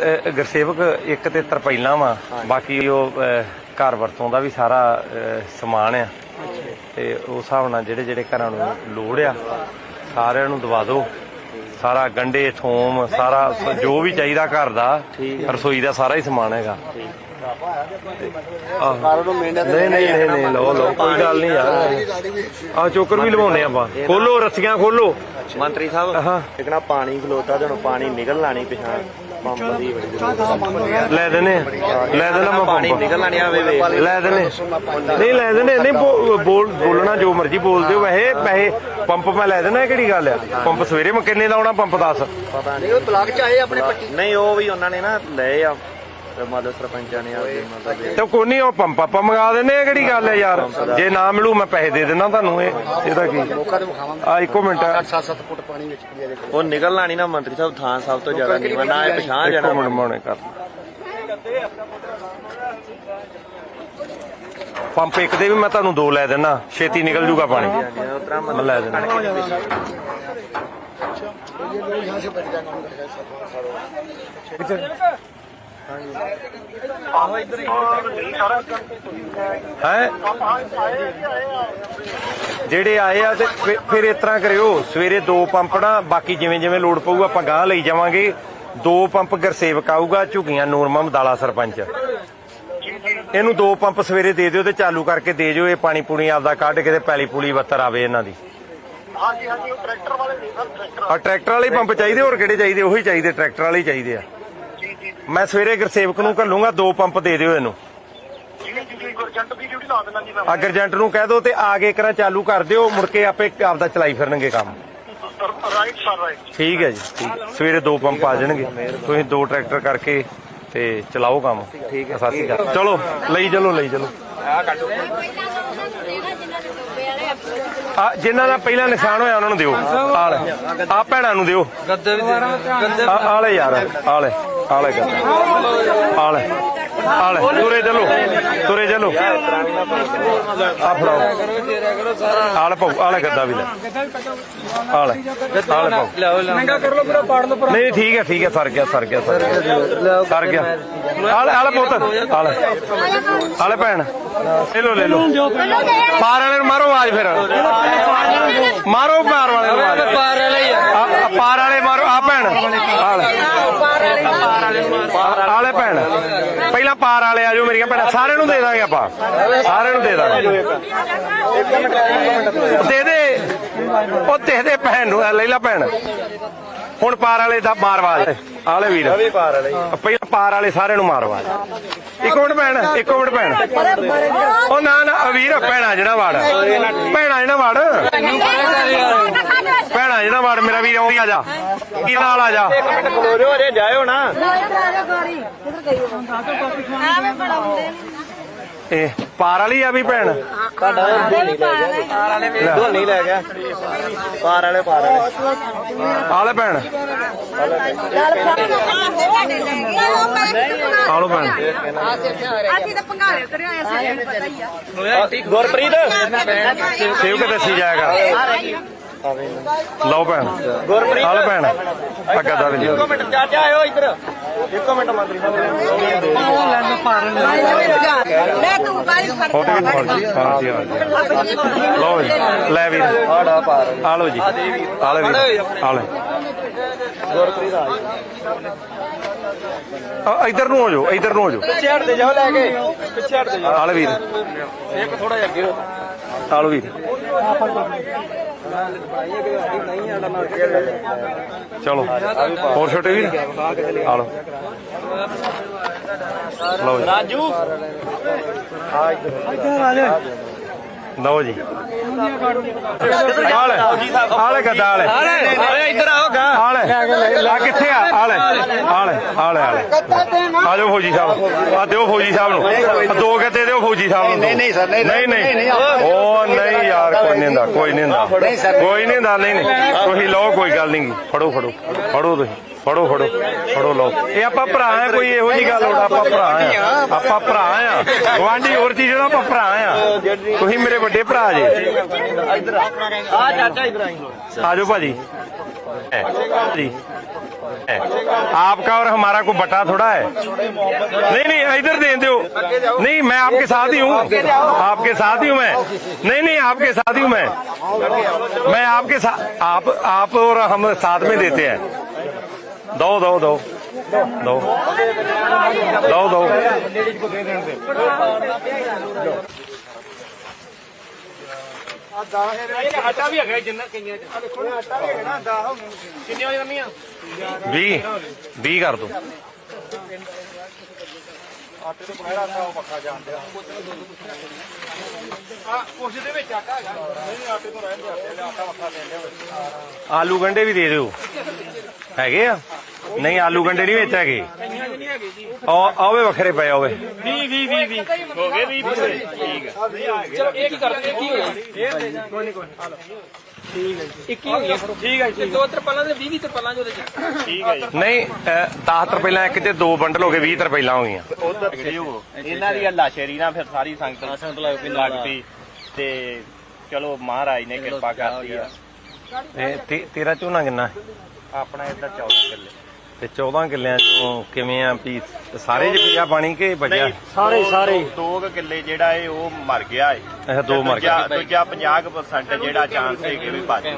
ਗੁਰਸੇਵਕ ਇੱਕ ਤੇ ਤਰਪੈਲਾਂ ਵਾ ਬਾਕੀ ਉਹ ਘਰ ਵਰਤੋਂ ਦਾ ਵੀ ਸਾਰਾ ਸਮਾਨ ਆ। ਤੇ ਉਸ ਹਿਸਾਬ ਨਾਲ ਜਿਹੜੇ ਜਿਹੜੇ ਘਰਾਂ ਨੂੰ ਲੋੜ ਆ ਸਾਰਿਆਂ ਨੂੰ ਦਵਾ ਦਿਓ। ਸਾਰਾ ਗੰਡੇ ਥੋਮ ਸਾਰਾ ਜੋ ਵੀ ਚਾਹੀਦਾ ਘਰ ਦਾ ਰਸੋਈ ਦਾ ਸਾਰਾ ਹੀ ਸਮਾਨ ਹੈਗਾ। ਨਹੀਂ ਨਹੀਂ ਨਹੀਂ ਲਓ ਲਓ ਕੋਈ ਗੱਲ ਨਹੀਂ ਯਾਰ। ਆ ਚੋਕਰ ਵੀ ਲਵਾਉਣੇ ਆਪਾਂ। ਖੋਲੋ ਰੱਸੀਆਂ ਖੋਲੋ। ਮੰਤਰੀ ਸਾਹਿਬ ਇੱਕ ਨਾ ਪਾਣੀ ਖਲੋਤਾ ਜਦੋਂ ਪਾਣੀ ਨਿਕਲ ਲਾਣੀ ਪਿਛਾਂ ਲੈ ਦੇਣੇ ਆ। ਲੈ ਦੇਣਾ ਮੈਂ ਪਾਣੀ ਪੰਪ। ਨਿਕਲ ਲਾਣੀ ਆਵੇ ਵੇ ਲੈ ਦੇਣੇ ਨਹੀਂ ਲੈ ਦੇਣੇ ਨਹੀਂ ਬੋਲ ਬੋਲਣਾ ਜੋ ਮਰਜ਼ੀ ਬੋਲ ਦਿਓ। ਵੈਸੇ ਪੈਸੇ ਪੰਪ ਮੈਂ ਲੈ ਦੇਣਾ ਕਿਹੜੀ ਗੱਲ ਆ? ਪੰਪ ਸਵੇਰੇ ਮੈਂ ਕਿੰਨੇ ਦਾ ਆਉਣਾ? ਪੰਪ ਦੱਸ। ਪਤਾ ਨਹੀਂ ਉਹ ਬਲਾਕ ਚ ਆਏ ਆਪਣੇ ਪੱਟੀ? ਨਹੀਂ ਉਹ ਵੀ ਉਹਨਾਂ ਨੇ ਨਾ ਲਏ ਆ। ਤੇ ਮੰਨ ਨਹੀਂ ਉਹ ਪੰਪ ਆਪਾਂ ਮੰਗਾ ਦਿੰਦੇ ਆ ਕਿਹੜੀ ਗੱਲ ਹੈ ਯਾਰ? ਜੇ ਨਾ ਮਿਲੂ ਮੈਂ ਪੈਸੇ ਦੇ ਦੇਣਾ ਤੁਹਾਨੂੰ ਇਹ। ਇਹਦਾ ਕੀ? ਆ ਇੱਕੋ ਮਿੰਟ। 7-7 ਫੁੱਟ ਪਾਣੀ ਵਿੱਚ ਪਈਆ ਦੇ ਉਹ ਨਿਕਲਣਾ ਨਹੀਂ ਨਾ ਮੰਤਰੀ ਸਾਹਿਬ ਥਾਂ ਸਭ ਤੋਂ ਜ਼ਿਆਦਾ ਨੀਵਾਂ ਨਾ ਇਹ ਪਛਾਣ ਇੱਕੋ ਜਾਣਾ। ਮਿੰਟ ਮੋਣੇ ਕਰ। ਪੰਪ ਇੱਕ ਦੇ ਵੀ ਮੈਂ ਤੁਹਾਨੂੰ ਦੋ ਲੈ ਦੇਣਾ ਛੇਤੀ ਨਿਕਲ ਜੂਗਾ ਪਾਣੀ। ਲੈ ਦੇਣਾ ਇਹ ਲੋਕ ਯਹਾਂ ਸੇ ਬਚ ਜਾਣਾ ਹੁੰਦਾ ਹੈ ਜਿਹੜੇ ਆਏ ਆ ਤੇ ਫਿਰ- ਇਸ ਤਰ੍ਹਾਂ ਕਰਿਓ। ਸਵੇਰੇ ਦੋ ਪੰਪ ਨਾ ਬਾਕੀ ਜਿਵੇਂ ਜਿਵੇਂ ਲੋਡ ਪਊਗਾ ਆਪਾਂ ਗਾਂ ਲਈ ਜਾਵਾਂਗੇ। ਦੋ ਪੰਪ ਗਰਸੇਵਕ ਆਊਗਾ ਝੁਗੀਆਂ ਨੂਰਮਾ ਮਦਾਲਾ ਸਰਪੰਚ। ਇਹਨੂੰ ਦੋ ਪੰਪ ਸਵੇਰੇ ਦੇ ਦਿਓ ਤੇ ਚਾਲੂ ਕਰਕੇ ਦੇ ਜਿਓ ਇਹ ਪਾਣੀ ਪੂਣੀ ਆਪਦਾ ਕੱਢ ਕੇ ਤੇ ਪੈਲੀ ਪੂਲੀ ਵੱਤਰ ਆਵੇ ਇਹਨਾਂ ਦੀ। ਹਾਂਜੀ ਹਾਂਜੀ ਉਹ ਟਰੈਕਟਰ ਵਾਲੇ ਨਹੀਂ ਸਰ ਟਰੈਕਟਰ ਆ ਟਰੈਕਟਰ ਵਾਲੇ ਹੀ ਪੰਪ ਚਾਹੀਦੇ ਹੋਰ ਕਿਹੜੇ ਚਾਹੀਦੇ? ਉਹੀ ਚਾਹੀਦੇ ਟਰੈਕਟਰ ਵਾਲੇ ਹੀ ਚਾਹੀਦੇ ਆ। ਮੈਂ ਸਵੇਰੇ ਗਰਸੇਵਕ ਨੂੰ ਘੱਲੂੰਗਾ ਦੋ ਪੰਪ ਦੇ ਦਿਓ ਇਹਨੂੰ। ਜੀ ਜੀ ਜੀ ਗੁਰਜੰਟ ਦੀ ਡਿਊਟੀ ਲਾ ਦੇਣਾ ਜੀ ਮੈਂ। ਆ ਗਰਜੰਟ ਨੂੰ ਕਹਿ ਦਿਓ ਤੇ ਆ ਕੇ ਕਰਾਂ ਚਾਲੂ ਕਰ ਦਿਓ ਮੁੜ ਕੇ ਆਪੇ ਆਪਦਾ ਚਲਾਈ ਫਿਰਨਗੇ ਕੰਮ। ਰਾਈਟ ਸਰ ਰਾਈਟ ਠੀਕ ਹੈ ਜੀ ਠੀਕ। ਸਵੇਰੇ ਦੋ ਪੰਪ ਆ ਜਾਣਗੇ। ਤੁਸੀਂ ਦੋ ਟਰੈਕਟਰ ਕਰਕੇ ਤੇ ਚਲਾਓ ਕੰਮ। ਠੀਕ ਹੈ। ਸਤਿ ਸ਼੍ਰੀ ਅਕਾਲ। ਚਲੋ ਲਈ ਚਲੋ ਲਈ ਚਲੋ। ਆ ਜਿਨ੍ਹਾਂ ਦਾ ਪਹਿਲਾ ਨਿਸ਼ਾਨ ਹੋਇਆ ਉਹਨਾਂ ਨੂੰ ਦਿਓ। ਆ ਲੈ। ਆ ਭੈਣਾਂ ਨੂੰ ਦਿਓ। ਗੱਦੇ ਵੀ ਆ ਆ ਲੈ ਯਾਰ ਆ ਲੈ ਆ ਲੈ ਗੱਦਾ ਤੁਰੇ ਚਲੋ। ਤੁਰੇ ਚਲੋ। ਆ ਫੜਾਓ। ਆ ਪਾਉ ਆ ਗੱਦਾ ਵੀ ਲੈ। ਆ ਲੈ ਪਾਉ ਮਹਿੰਗਾ ਕਰ ਲੋ ਪੂਰਾ ਪਾੜ ਲੋ ਨਹੀਂ ਨਹੀਂ, ਠੀਕ ਹੈ ਠੀਕ ਹੈ। ਸਰ ਗਿਆ ਸਰ ਗਿਆ ਸਰ ਗਿਆ। ਸਰ ਗਿਆ। ਆਲੇ ਆਲੇ ਪੁੱਤ। ਆਲੇ। ਆਲੇ ਭੈਣ। ਲੈ ਲੋ ਲੈ ਲੋ ਪਾਰ ਵਾਲੇ ਨੂੰ ਮਾਰੋ ਆਵਾਜ਼ ਫਿਰ। ਮਾਰੋ ਪਾਰ ਵਾਲੇ ਨੂੰ ਪਾਰ ਵਾਲਾ ਆ ਪਾਰ ਵਾਲੇ ਮਾਰੋ। ਆ ਭੈਣ। ਆਲੇ ਭੈਣ। ਪਹਿਲਾਂ ਪਾਰ ਵਾਲੇ ਆ ਜਾਓ ਮੇਰੀਆਂ ਭੈਣਾਂ, ਸਾਰਿਆਂ ਨੂੰ ਦੇ ਦਾਂਗੇ ਆਪਾਂ। ਸਾਰਿਆਂ ਨੂੰ ਦੇ ਦਾਂਗੇ। ਦੇ ਦੇ। ਉਹ ਦੇ ਦੇ ਭੈਣ ਨੂੰ, ਲੈ ਲਾ ਭੈਣ। ਹੁਣ ਪਾਰ ਵਾਲੇ ਦਾ ਮਾਰਵਾਜ ਆਲੇ ਵੀਰ। ਵੀ ਪਾਰ ਵਾਲੇ। ਪਹਿਲਾਂ ਪਾਰ ਵਾਲੇ ਸਾਰਿਆਂ ਨੂੰ ਮਾਰਵਾਜ ਇੱਕ ਮਿੰਟ ਭੈਣ ਇੱਕ ਮਿੰਟ ਭੈਣ। ਉਹ ਨਾ ਨਾ ਵੀਰ ਭੈਣਾ ਜਿਹੜਾ ਵੜ। ਭੈਣਾ ਜਿਹੜਾ ਵੜ। ਭੈਣਾ ਜਿਹੜਾ ਵੜ ਮੇਰਾ ਵੀਰ ਆਉਂਦੀ ਆ ਜਾ। ਕੀ ਨਾਲ ਆ ਜਾ। ਮਿੰਟ ਖਲੋ ਜਾਇਓ ਨਾ। ਇਹ ਪਾਰ ਵਾਲੀ ਆ ਵੀ ਭੈਣ? ਤੁਹਾਡਾ ਢੋਲੀ ਲੈ ਗਿਆ। ਪਾਰ ਵਾਲੇ ਪਾਰ ਵਾਲੇ। ਆਲੇ ਭੈਣ। ਆਲੋ ਭੈਣ। ਅਸੀਂ ਤਾਂ ਪੰਘਾਰੇ ਉਤਰੇ ਆਏ ਸੀ ਪਤਾ ਹੀ ਆ। ਗੁਰਪ੍ਰੀਤ? ਸੇਵ ਕੇ ਦੱਸੀ ਜਾਏਗਾ। ਲਓ ਭੈਣ। ਗੁਰਪ੍ਰੀਤ ਆਲੇ ਭੈਣ। ਅੱਗਾ ਦਾ ਵੀ ਇੱਕੋ ਮਿੰਟ ਚਾਚਾ ਆਇਓ ਇੱਧਰ। ਇੱਕੋ ਮਿੰਟ ਮੰਤਰੀ ਸਾਹਿਬ ਲੈ ਤੂੰ ਕਾਲੀ ਫੜ ਫੋਟੋ ਵੀ ਫੜ ਜੀ। ਹਾਂ ਜੀ ਹਾਂ ਜੀ। ਲਓ ਜੀ ਲੈ ਵੀਰ। ਆੜਾ ਪਾਰ ਆ ਲਓ ਜੀ। ਆਲੇ ਵੀਰ। ਆਲੇ ਗੁਰਪ੍ਰੀਤ ਆ। ਆ, ਇੱਧਰ ਨੂੰ ਹੋ ਜਾਓ ਇੱਧਰ ਨੂੰ ਹੋ ਜਾਓ। ਪਿੱਛੇ ਹਟ ਦੇ ਜਾਓ ਲੈ ਕੇ। ਪਿੱਛੇ ਹਟ ਦੇ ਜਾਓ। ਆਲੇ ਵੀਰ। ਇੱਕ ਥੋੜਾ ਜਿਹਾ ਅੱਗੇ ਹੋ। ਆਲੋ ਵੀਰ। ਚਲੋ ਹੋਰ ਛੋਟੇ ਵੀਰ? ਆਲੋ ਲਓ। ਜੀ। ਰਾਜੂ। ਲਓ ਜੀ। ਆਲੇ ਆਲੇ ਗੱਦਾ ਆਲੇ। ਓਏ ਇੱਧਰ ਆਓ। ਗਾ ਆਲੇ ਆ ਕਿੱਥੇ ਆ? ਆਲੇ ਆਲੇ ਆਲੇ ਆਲੇ। ਆ ਜਾਓ ਫੌਜੀ ਸਾਹਿਬ ਆ ਦਿਓ ਫੌਜੀ ਸਾਹਿਬ ਨੂੰ। ਦੋ ਗੱਦੇ ਦਿਓ ਫੌਜੀ ਸਾਹਿਬ ਨੂੰ। ਨਹੀਂ ਨਹੀਂ ਸਰ ਨਹੀਂ ਨਹੀਂ ਉਹ ਨਹੀਂ ਯਾਰ ਕੋਈ ਨਹੀਂ ਹੁੰਦਾ ਕੋਈ ਨਹੀਂ ਹੁੰਦਾ। ਕੋਈ ਨਹੀਂ ਹੁੰਦਾ ਨਹੀਂ ਨਹੀਂ। ਤੁਸੀਂ ਲਓ ਕੋਈ ਗੱਲ ਨਹੀਂ। ਫੜੋ ਫੜੋ। ਫੜੋ ਤੁਸੀਂ। ਫੜੋ ਫੜੋ ਫੜੋ ਲਓ ਇਹ ਆਪਾਂ ਭਰਾ ਆ ਕੋਈ ਇਹੋ ਜੀ ਗੱਲ ਹੋਣਾ ਆਪਾਂ ਭਰਾ ਆ ਆਪਾਂ ਭਰਾ ਆ ਗਵਾਂਢੀ ਹੋਰ ਚੀਜ਼ ਦਾ ਆਪਾਂ ਭਰਾ ਆ ਤੁਸੀਂ ਮੇਰੇ ਵੱਡੇ ਭਰਾ ਜੇ ਇੱਧਰ ਆ ਆ ਚਾਚਾ ਇੱਧਰ ਆਈ ਆਜੋ ਭਾਜੀ ਐ ਜੀ ਐ आपका और हमारा कोई बटा थोड़ा है नहीं नहीं इधर दे दो नहीं मैं आपके साथ ही हूँ आपके साथ ही हूँ मैं नहीं नहीं आपके साथ ही हूँ मैं मैं आपके साथ आप आप और हम साथ में देते हैं ਦੋ ਦੋ ਦੋ। ਦੋ। ਦੋ ਦੋ। ਆ ਦਾ ਹੈ ਆਟਾ ਵੀ ਹੈਗਾ ਜਿੰਨਾ ਕਈਆਂ ਚ ਆ ਦੇਖੋ ਆਟਾ ਵੀ ਹੈਗਾ ਨਾ ਦਾ ਹੋ ਕਿੰਨੇ ਹੋ ਜਾਣੀਆਂ 20 20 ਕਰ ਦੋ। ਆਟੇ ਤੋਂ ਬਗੈਰ ਆਟਾ ਉਹ ਪੱਕਾ ਜਾਂਦੇ ਆ ਆ ਆਲੂ ਗੰਡੇ ਵੀ ਦੇ ਦਿਓ। ਹੈਗੇ ਆ? ਨਹੀਂ ਆਲੂ ਗੰਡੇ ਨਹੀਂ ਵਿੱਚ ਹੈਗੇ। ਕਈਆਂ ਚ ਨਹੀਂ ਹੈਗੇ ਜੀ ਆ ਆਵੇ ਵੱਖਰੇ ਪਏ ਆਵੇ 20 20 20 20 ਹੋ ਗਏ 20 ਪੂਰੇ ਠੀਕ ਹੈ ਚਲੋ ਇਹ ਕੀ ਕਰਦੇ? ਕੀ ਹੋਇਆ? ਕੋਈ ਨਹੀਂ ਕੋਈ ਆ ਲਓ ਠੀਕ ਹੈ ਜੀ 21 ਹੋ ਗਿਆ ਠੀਕ ਹੈ ਜੀ। ਦੋ ਤਰਪਾਲਾਂ ਦੇ 20 20 ਤਰਪਾਲਾਂ ਦੇ ਠੀਕ ਹੈ ਜੀ। ਨਹੀਂ 10 ਤਰਪਾਈਲਾਂ ਇੱਕ ਤੇ ਦੋ ਬੰਡਲ ਹੋ ਗਏ 20 ਤਰਪਾਈਲਾਂ ਹੋ ਗਈਆਂ। ਉਧਰ ਇਹਨਾਂ ਦੀ ਅੱਲਾ ਸ਼ੇਰੀ ਨਾਲ ਫਿਰ ਸਾਰੀ ਸੰਗਤ ਸੰਗਤ ਲੱਗ ਪਈ ਤੇ ਚਲੋ ਮਹਾਰਾਜ ਨੇ ਕਿਰਪਾ ਕਰਤੀ ਆ। ਤੇ ਤੇ- ਤੇਰਾ ਝੋਨਾ ਕਿੰਨਾ? ਹੈ? ਆਪਣਾ ਇੱਧਰ 14 ਕਿੱਲੇ। ਤੇ 14 ਕਿੱਲਿਆਂ ਚੋਂ ਕਿਵੇਂ ਆ ਵੀ ਸਾਰੇ ਚ ਪਿਆ ਪਾਣੀ ਕਿ ਬਚਿਆ ਸਾਰੇ ਸਾਰੇ। ਦੋ ਕੁ ਕਿੱਲੇ ਜਿਹੜਾ ਏ ਉਹ ਮਰ ਗਿਆ ਏ। ਅੱਛਾ ਦੋ ਮਰ ਦੂਜਾ ਗਏ। ਦੂਜਾ 50% ਜਿਹੜਾ ਚਾਂਸ ਹੈ ਕਿ ਵੀ ਬਚ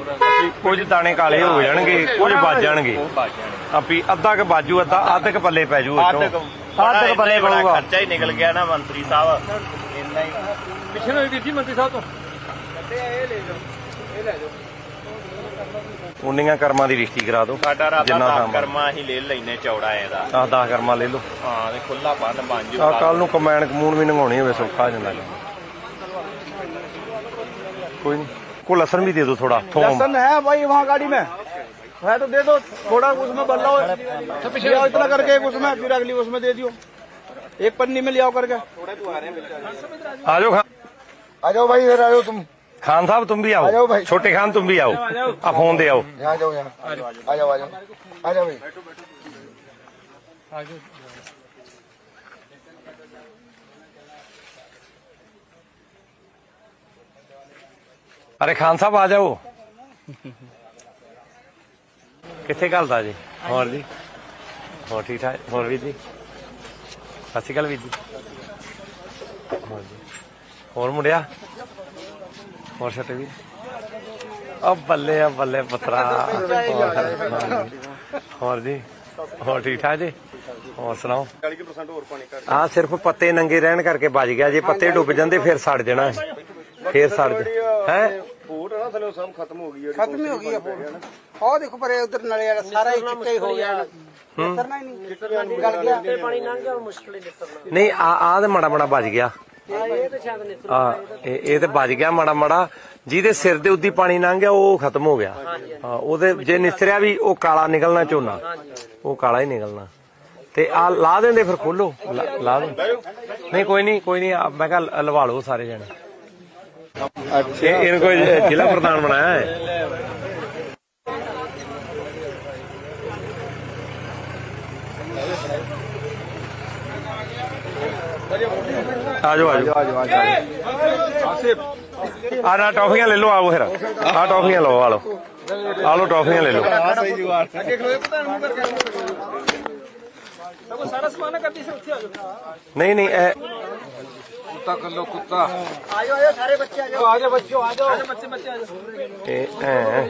ਕੁਝ ਦਾਣੇ ਕਾਲੇ ਹੋ ਜਾਣਗੇ ਕੁਝ ਬਚ ਜਾਣਗੇ। ਉਹ ਬਚ ਜਾਣਗੇ। ਆ ਵੀ ਅੱਧਾ ਕ ਬਾਜੂ ਅੱਧਾ ਅੱਧ ਕ ਪੱਲੇ ਪੈ ਜੂ ਅੱਧ ਵਿੱਚੋਂ ਕੁ- ਅੱਧ ਕ ਪੱਲੇ ਬੜਾ ਪਊਗਾ। ਖਰਚਾ ਹੀ ਨਿਕਲ ਗਿਆ ਨਾ ਮੰਤਰੀ ਸਾਹਿਬ। ਇੰਨਾ ਹੀ। ਪਿੱਛੇ ਨੂੰ ਵੀਰ ਜੀ ਮੰਤਰੀ ਸਾਹਿਬ ਤੋਂ। ਉਨੀਆਂ ਕਰਮਾਂ ਦੀ ਰਿਸ਼ਤੀ ਕਰਾ ਦਿਓ ਸਾਡਾ ਰਾਤਾ ਜਿੰਨਾ ਦਾ ਕੰਮ ਕਰਮਾ ਹੀ ਲੈ ਲੈਨੇ ਚੌੜਾ ਇਹਦਾ ਆ 10 ਕਰਮਾਂ ਲੈ ਲਓ ਹਾਂ ਤੇ ਖੁੱਲਾ ਬੰਦ ਬਣ ਜੂ ਆ ਕੱਲ ਨੂੰ ਕਮੈਨ ਕਮੂਨ ਵੀ ਨੰਗਾਉਣੀ ਹੋਵੇ ਸੌਖਾ ਹੋ ਜਾਂਦਾ ਕੰਮ। ਕੋਈ ਨਹੀਂ ਕੋ ਲਸਣ ਵੀ ਦੇ ਦਿਓ ਥੋੜਾ ਥੋਮ लहसन है भाई वहाँ गाड़ी में है तो दे दो थोड़ा उसमें बदलाओ ले आओ इतना करके एक उसमें फिर अगली उसमें दे दियो एक पन्नी में ले आओ करके आ जाओ खान आ जाओ भाई इधर आ जाओ तुम खान साहब तुम भी आ आओ जाओ भाई। छोटे खान तुम भी आओ आ फोन दे आओ यहाँ आ जाओ यहाँ आ जाओ आ जाओ आ जाओ भाई ਅਰੇ ਖਾਨ ਸਾਹਿਬ ਆ ਜਾਓ ਕਿੱਥੇ ਘਲਦਾ ਜੀ ਹੋਰ ਜੀ ਹੋਰ ਠੀਕ ਠਾਕ ਹੋਰ ਵੀ ਜੀ ਸਤਿ ਸ਼੍ਰੀ ਅਕਾਲ ਵੀਰ ਜੀ ਹੋਰ ਜੀ ਹੋਰ ਮੁੰਡਿਆ ਹੋਰ ਛੋਟੇ ਵੀਰ ਆ ਬੱਲੇ ਆ ਬੱਲੇ ਪੁੱਤਰਾ। ਹੋਰ ਜੀ ਹੋਰ ਠੀਕ ਠਾਕ ਜੀ? ਹੋਰ ਸੁਣਾਓ? 40% ਹੋਰ ਪਾਣੀ ਕਰ ਆ ਸਿਰਫ ਪੱਤੇ ਨੰਗੇ ਰਹਿਣ ਕਰਕੇ ਬਚ ਗਿਆ ਜੇ ਪੱਤੇ ਡੁੱਬ ਜਾਂਦੇ ਫਿਰ ਸੜ ਜਾਣਾ। ਹੈ। ਫਿਰ ਸੜ ਹੈ ਫੂਟ ਨਾ ਥਲੇ ਸਭ ਖਤਮ ਹੋ? ਗਈ ਖਤਮ ਹੀ ਹੋ ਗਈ ਆ ਫੋਟੋ ਉਹ ਦੇਖੋ ਪਰੇ ਉਧਰ ਨਲੇ ਵਾਲਾ ਸਾਰਾ ਹੀ ਚਿੱਟਾ ਹੀ ਹੋ ਗਿਆ। ਨਿਕਲਣਾ ਹੀ ਨਹੀਂ। ਗਲ ਗਿਆ। ਪਾਣੀ ਲੰਘ ਗਿਆ ਮੁਸ਼ਕਲ ਹੀ ਨਿਕਲਣਾ ਨਹੀਂ ਆ ਆ ਤੇ ਮਾੜਾ ਮਾੜਾ ਬਚ ਗਿਆ। ਆ ਇਹ ਇਹ ਤੇ ਬਚ ਗਿਆ ਮਾੜਾ ਮਾੜਾ। ਜਿਹਦੇ ਸਿਰ ਦੇ ਉੱਦੀ ਪਾਣੀ ਲੰਘ ਗਿਆ ਉਹ ਖਤਮ ਹੋ ਗਿਆ। ਹਾਂ ਉਹਦੇ ਜੇ ਨਿਸਰਿਆ ਵੀ ਉਹ ਕਾਲਾ ਨਿਕਲਣਾ ਝੋਨਾ। ਉਹ ਕਾਲਾ ਹੀ ਨਿਕਲਣਾ। ਤੇ ਆ ਲਾ ਦਿੰਦੇ ਫਿਰ ਖੋਲੋ। ਲਾ ਲਾ ਦੋ ਨਹੀਂ ਕੋਈ ਨਹੀਂ ਕੋਈ ਨਹੀਂ ਆ, ਮੈਂ ਕਿਹਾ ਲਵਾ ਲਓ ਸਾਰੇ ਜਣੇ। ਇਹ ਇਹਨੂੰ ਕੋਈ ਜ਼ਿਲ੍ਹਾ ਪ੍ਰਧਾਨ ਬਣਾਇਆ ਹੈ? ਆ ਜਾਓ ਆ ਜਾਓ ਆ ਨਾ ਟੌਫੀਆਂ ਲੈ ਲਓ ਆਓ ਫਿਰ। ਆ ਟੌਫੀਆਂ ਲਓ ਆ ਲਓ। ਆ ਲਓ ਟੌਫੀਆਂ ਲੈ ਲਓ। ਸਾਰਾ ਸਮਾਨ ਨਾ ਕਰਦੀ ਸੀ ਉੱਥੇ ਆ ਜਾਓ। ਨਹੀਂ ਨਹੀਂ ਇਹ ਆ ਜਾਓ ਆ ਜਾਓ ਸਾਰੇ ਬੱਚੇ ਆ ਜਾਓ। ਆ ਜਾਓ ਬੱਚਿਓ ਆ ਜਾਓ ਬੱਚੇ ਬੱਚੇ ਆ ਜਾਓ। ਇਹ ਐ।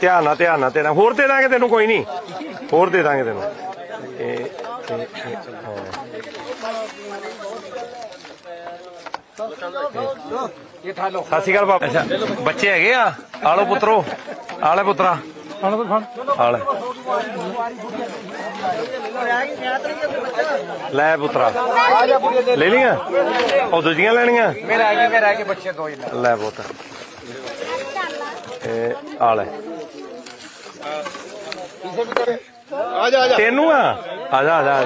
ਧਿਆਨ ਨਾਲ ਧਿਆਨ ਨਾਲ ਤੇਰਾ। ਹੋਰ ਦੇ ਦਾਂਗੇ ਤੈਨੂੰ ਕੋਈ ਨਹੀਂ। ਹੋਰ ਦੇ ਦਾਂਗੇ ਤੈਨੂੰ। ਇਹ ਇਹ- ਇਹ, ਹਾਂ। ਸਤਿ ਸ਼੍ਰੀ ਅਕਾਲ ਬਾਪੂ। ਬੱਚੇ ਹੈਗੇ ਆ? ਆਲੋ ਪੁੱਤਰੋ ਆਲੇ ਪੁੱਤਰਾ। ਆਲੇ। ਆਲੇ ਲੈ ਪੁੱਤਰਾ। ਲੈ ਲਈਆਂ? ਉਹ ਦੂਜੀਆਂ ਲੈਣੀਆਂ? ਮੇਰੇ ਆ ਗਏ ਮੇਰੇ ਆ ਗਏ ਬੱਚੇ ਦੋ ਹੀ ਲੈ। ਪੁੱਤ। ਇਹ ਆਲੇ। ਤੈਨੂੰ ਆ? ਆ ਜਾ ਆ ਜਾ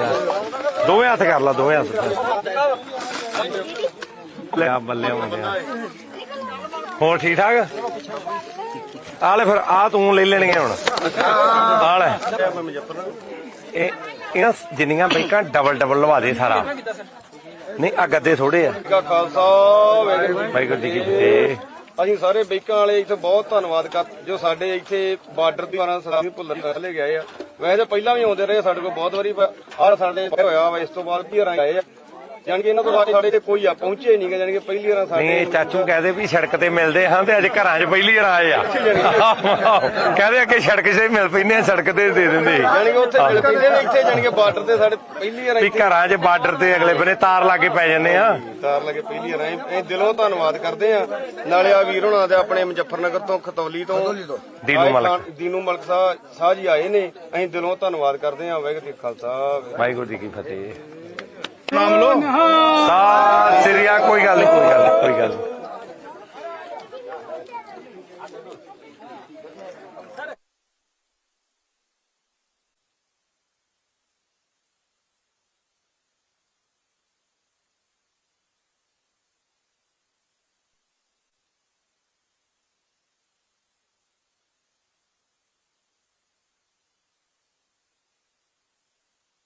ਦੋਵੇਂ ਹੱਥ ਕਰ ਲਾ ਦੋਵੇਂ ਹੱਥ। ਲੈ ਆ ਬੱਲੇ ਆਉਂਦੇ ਆ ਹੋਰ ਠੀਕ ਠਾਕ? ਆਲੇ ਫਿਰ ਆ ਤੂੰ ਲੈ ਲੈਣਗੇ ਹੁਣ। ਆ ਇਹ ਇਹਨਾਂ ਜਿੰਨੀਆਂ ਬਾਈਕਾਂ ਡਬਲ ਡਬਲ ਲਵਾ ਦੇ ਸਾਰਾ। ਨਹੀਂ ਆ ਗੱਦੇ ਥੋੜੇ ਆ। ਖਾਲਸਾ ਵਾਹਿਗੁਰੂ ਜੀ ਕੀ ਫਤਿਹ। ਅਸੀਂ ਸਾਰੇ ਬੈਂਕਾਂ ਵਾਲੇ ਇੱਥੇ ਬਹੁਤ ਧੰਨਵਾਦ ਕਰ, ਜੋ ਸਾਡੇ ਇੱਥੇ ਬਾਰਡਰ ਦੀ ਵਾਰਾਂ ਭੁੱਲਣ ਭੁੱਲਰ ਚਲੇ ਗਏ ਆ। ਵੈਸੇ ਤਾਂ ਪਹਿਲਾਂ ਵੀ ਆਉਂਦੇ ਰਹੇ ਸਾਡੇ ਕੋਲ ਬਹੁਤ ਵਾਰੀ ਹਰ ਸਾਡੇ ਹੋਇਆ ਵਾ, ਇਸ ਤੋਂ ਬਾਅਦ ਵੀ ਆਏ ਆ। ਜਾਣੀ ਕਿ ਇਹਨਾਂ ਤੋਂ ਬਾਅਦ ਸਾਡੇ ਤੇ ਕੋਈ ਆ ਪਹੁੰਚੇ ਨਹੀਂ ਗੇ ਜਾਣੀ ਕਿ ਪਹਿਲੀ ਵਾਰ ਨਹੀਂ ਸਾਡੇ ਇਹ ਚਾਚੂ ਕਹਦੇ ਵੀ ਸੜਕ ਤੇ ਮਿਲਦੇ ਹਾਂ ਤੇ ਅੱਜ ਘਰਾਂ 'ਚ ਪਹਿਲੀ ਵਾਰ ਆਏ ਆ। ਕਹਦੇ ਆ ਕਿ ਸੜਕ 'ਤੇ ਮਿਲ ਪੈਂਦੇ ਆ ਸੜਕ ਤੇ ਦੇ ਦਿੰਦੇ। ਜਾਣੀ ਕਿ ਉੱਥੇ ਮਿਲ ਪੈਂਦੇ ਨੇ ਇੱਥੇ ਜਾਣੀ ਕਿ ਬਾਰਡਰ ਤੇ ਸਾਡੇ ਪਹਿਲੀ ਵਾਰ ਵੀ ਘਰਾਂ 'ਚ ਬਾਰਡਰ ਤੇ ਅਗਲੇ ਬੰਨੇ ਤਾਰ ਲਾ ਕੇ ਪੈ ਜਾਂਦੇ ਆ। ਤਾਰ ਲਗੇ ਪਹਿਲੀ ਵਾਰ ਆਏ। ਇਹ ਦਿਲੋਂ ਧੰਨਵਾਦ ਕਰਦੇ ਆ। ਨਾਲੇ ਆ ਵੀਰ ਹੋਣਾ ਦੇ ਆਪਣੇ ਮੁਜ਼ੱਫਰਨਗਰ ਤੋਂ ਖਤੌਲੀ ਤੋਂ। ਦੀਨੂ ਮਲਕ। ਦੀਨੂ ਮਲਕ ਸਾਹਿਬ ਸਾਹ ਜੀ ਆਏ ਨੇ। ਅਸੀਂ ਦਿਲੋਂ ਧੰਨਵਾਦ ਕਰਦੇ ਆ। ਵਾਹਿਗੁਰੂ ਜੀ ਕਾ ਖਾਲਸਾ। ਵਾਹਿਗੁਰੂ ਜੀ ਕੀ ਫਤਿਹ। ਨਾਮ ਲੋ ਸਤਿ ਸ੍ਰੀ ਅਕਾਲ ਕੋਈ ਗੱਲ ਨਹੀਂ ਕੋਈ ਗੱਲ ਨਹੀਂ ਕੋਈ ਗੱਲ ਨਹੀਂ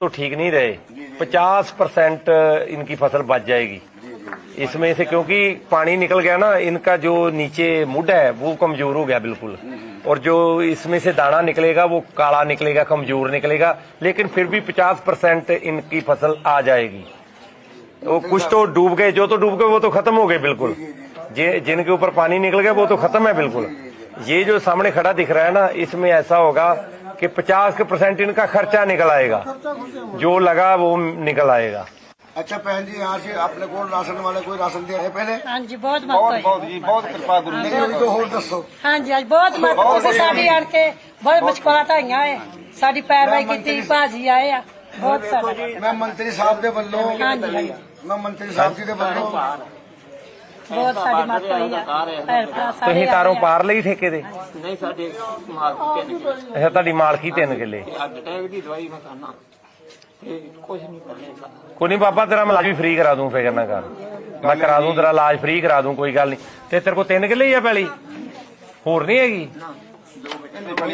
तो ठीक नहीं रहे। पचास परसेंट इनकी फ़सल बच जाएगी। इसमें से क्योंकि पानी निकल गया ना, इनका जो नीचे मुड है, वो कमज़ोर हो गया बिल्कुल। और जो इसमें से दाना निकलेगा, वो काला निकलेगा, कमज़ोर निकलेगा। लेकिन फिर भी पचास परसेंट इनकी फ़सल आ जाएगी। वो कुछ तो डूब गए, जो तो डूब गए, वो तो खत्म हो गए बिल्कुल। जिनके ऊपर पानी निकल गया, वो तो खत्म है बिल्कुल। ये जो सामने खड़ा दिख रहा है ना, इसमें ऐसा होगा कि 50 के परसेंट इनका खर्चा निकल आएगा जो लगा वो निकल आएगा अच्छा बहन जी यहाँ से अपने को राशन वाले कोई राशन दे रहे पहले ਹਾਂਜੀ ਬਹੁਤ ਮਤ ਹੋਈ ਜੀ ਬਹੁਤ ਕਿਰਪਾ ਗੁਰੂ नहीं अभी तो और दसो ਹਾਂਜੀ ਅੱਜ ਬਹੁਤ ਮਤ ਹੋਈ ਸਾਡੀ ਆਣ ਕੇ ਬਹੁਤ ਮੁਸ਼ਕਲਾਂ ਢਾਈਆਂ ਏ ਸਾਡੀ ਪੈਰਵਾਈ ਕੀਤੀ ਭਾਜੀ ਆਏ ਆ ਬਹੁਤ ਸਾਡਾ मैं मंत्री साहब के बल्लों ਹਾਂਜੀ ਹਾਂਜੀ मैं मंत्री साहब जी के बल्लों ਬਹੁਤ ਸਾਡੀ ਮਤ ਹੋਈ ਆ। ਭੈਣ ਭਰਾ ਸਾਰੇ ਤੁਸੀਂ ਤਾਰੋਂ ਪਾਰ ਲਈ ਠੇਕੇ ਦੇ ਨਹੀਂ ਸਾਡੇ ਮਾਲਕ ਤਿੰਨ ਅੱਛਾ ਤੁਹਾਡੀ ਮਾਲਕੀ ਤਿੰਨ ਕਿੱਲੇ। ਅੱਡ ਟੈਗ ਦੀ ਦਵਾਈ ਮੈਂ ਖਾਣਾ ਤੇ ਕੁਝ ਨਹੀਂ ਕਰਨਾ ਕੋਈ ਨਹੀਂ ਬਾਬਾ ਤੇਰਾ ਮੈਂ ਇਲਾਜ ਵੀ ਫ੍ਰੀ ਕਰਾ ਦੂੰ ਫਿਕਰ ਨਾ ਕਰ। ਮੈਂ ਕਰਾ ਦੂੰ ਤੇਰਾ ਇਲਾਜ ਫ੍ਰੀ ਕਰਾ ਦੂੰ ਕੋਈ ਗੱਲ ਨਹੀਂ। ਤੇ ਤੇਰੇ ਕੋਲ ਤਿੰਨ ਕਿੱਲੇ ਹੀ ਆ ਪੈਲੀ? ਹੋਰ ਨਹੀਂ ਹੈਗੀ?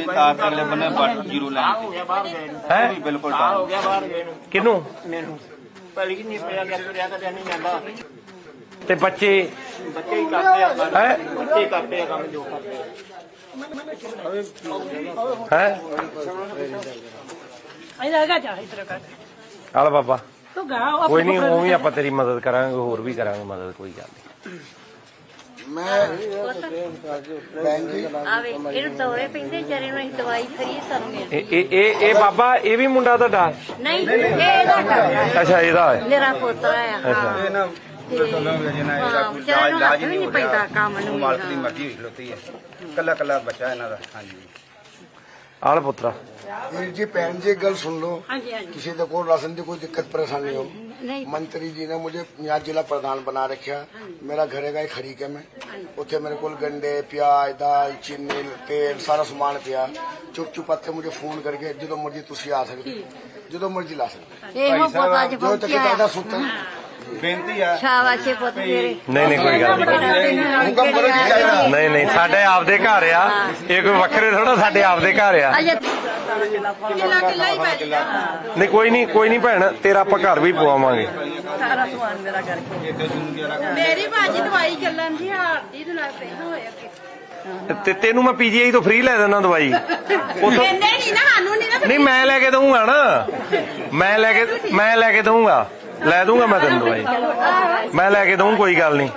ਤਾਰ ਤੇ ਅਗਲੇ ਬੰਨੇ ਬੱਟ ਜ਼ੀਰੋ ਲਾਈਨ ਹੋ ਗਿਆ ਬਾਹਰ ਗਏ ਨੂੰ। ਹੈ? ਬਿਲਕੁਲ ਹੋ ਗਿਆ ਬਾਹਰ ਗਏ ਨੂੰ। ਕਿਨੂੰ ਮੈਨੂੰ। ਪਹਿਲੀ ਨਹੀਂ ਪਿਆ ਗਿਆ ਤੁਰਿਆ ਕਦੇ ਨਹੀਂ ਜਾਂਦਾ। ਤੇ ਬੱਚੇ ਬੱਚੇ ਹੀ ਕਰਦੇ ਆ ਬੱਚੇ ਹੀ ਕਰਦੇ ਆ ਕੰਮ ਜੋ ਕਰਦੇ ਆ। ਹੈ? ਇਹਦਾ ਗਾ ਜਾ ਇਧਰ ਕਰ। ਆਲ ਬਾਬਾ। ਤੂੰ ਗਾ ਕੋਈ ਨਹੀਂ ਉਹ ਵੀ ਆਪਾਂ ਤੇਰੀ ਮਦਦ ਕਰਾਂਗੇ ਹੋਰ ਵੀ ਕਰਾਂਗੇ ਮਦਦ ਕੋਈ ਗੱਲ ਨਹੀਂ। ਮੈਂ ਆਵੇ ਇਹਨੂੰ ਦੌਰੇ ਪੈਂਦੇ ਵਿਚਾਰੇ ਨੂੰ ਦਵਾਈ ਖਰੀ ਸਾਨੂੰ ਇਹ ਇਹ ਇਹ ਬਾਬਾ ਇਹ ਵੀ ਮੁੰਡਾ ਤੁਹਾਡਾ? ਨਹੀਂ ਇਹ ਇਹਦਾ ਅੱਛਾ ਇਹਦਾ ਮੇਰਾ ਪੋਤਰਾ ਆ ਹਾਂ। ਤੇ ਹਾਂ ਵਿਚਾਰੇ ਨੂੰ ਹੱਥ ਵੀ ਨਹੀਂ ਪੈਂਦਾ ਕੰਮ ਨੂੰ ਮਾਲਕ ਦੀ ਮਰਜ਼ੀ ਹੋਈ ਖਲੋਤੀ ਹੈ ਕੱਲਾ ਕੱਲਾ ਬੱਚਾ ਇਹਨਾਂ ਦਾ ਹਾਂਜੀ ਆਲ ਪੁੱਤਰਾ वीर जी बहन जी एक गल सुन लो ਹਾਂਜੀ ਹਾਂਜੀ किसी के को राशन की कोई दिक्कत परेशानी हो ਨਹੀਂ मंत्री जी ने मुझे यहाँ जिला प्रधान बना रखा मेरा घर है खरीके में उत्थे मेरे को गंडे प्याज दाल चीनी तेल सारा सामान पिया चुप चुप आते मुझे फोन करके जो मर्जी तुम आ सकते जो मर्जी ला सकते ਇਹੋ ਪੁੱਤ ਅੱਜ जो तक ਪਹੁੰਚਿਆ दादा सुनते ਨਹੀਂ ਨਹੀਂ ਕੋਈ ਗੱਲ ਨਹੀਂ। ਹੁਕਮ ਕਰੋ ਨਹੀਂ ਨਹੀਂ ਸਾਡੇ ਆਪਦੇ ਘਰ ਆ। ਇਹ ਕੋਈ ਵੱਖਰੇ ਥੋੜਾ ਸਾਡੇ ਆਪਦੇ ਘਰ ਆ। ਨਹੀਂ ਕੋਈ ਨਹੀਂ ਕੋਈ ਨਹੀਂ ਭੈਣ ਤੇਰਾ ਆਪਾਂ ਘਰ ਵੀ ਪਵਾਵਾਂਗੇ। ਤੇ ਤੈਨੂੰ ਮੈਂ ਪੀਜੀਆਈ ਤੋਂ ਫ੍ਰੀ ਲੈ ਦਿੰਦਾ ਦਵਾਈ। ਨਹੀਂ ਮੈਂ ਲੈ ਕੇ ਦਊਂਗਾ ਨਾ। ਮੈਂ ਲੈ ਕੇ? ਮੈਂ ਲੈ ਕੇ ਦਊਂਗਾ। ਲੈ ਦੂੰਗਾ ਮੈਂ ਤੈਨੂੰ ਦਵਾਈ। ਮੈਂ ਲੈ ਕੇ ਦਊਂ ਕੋਈ ਗੱਲ ਨਹੀਂ।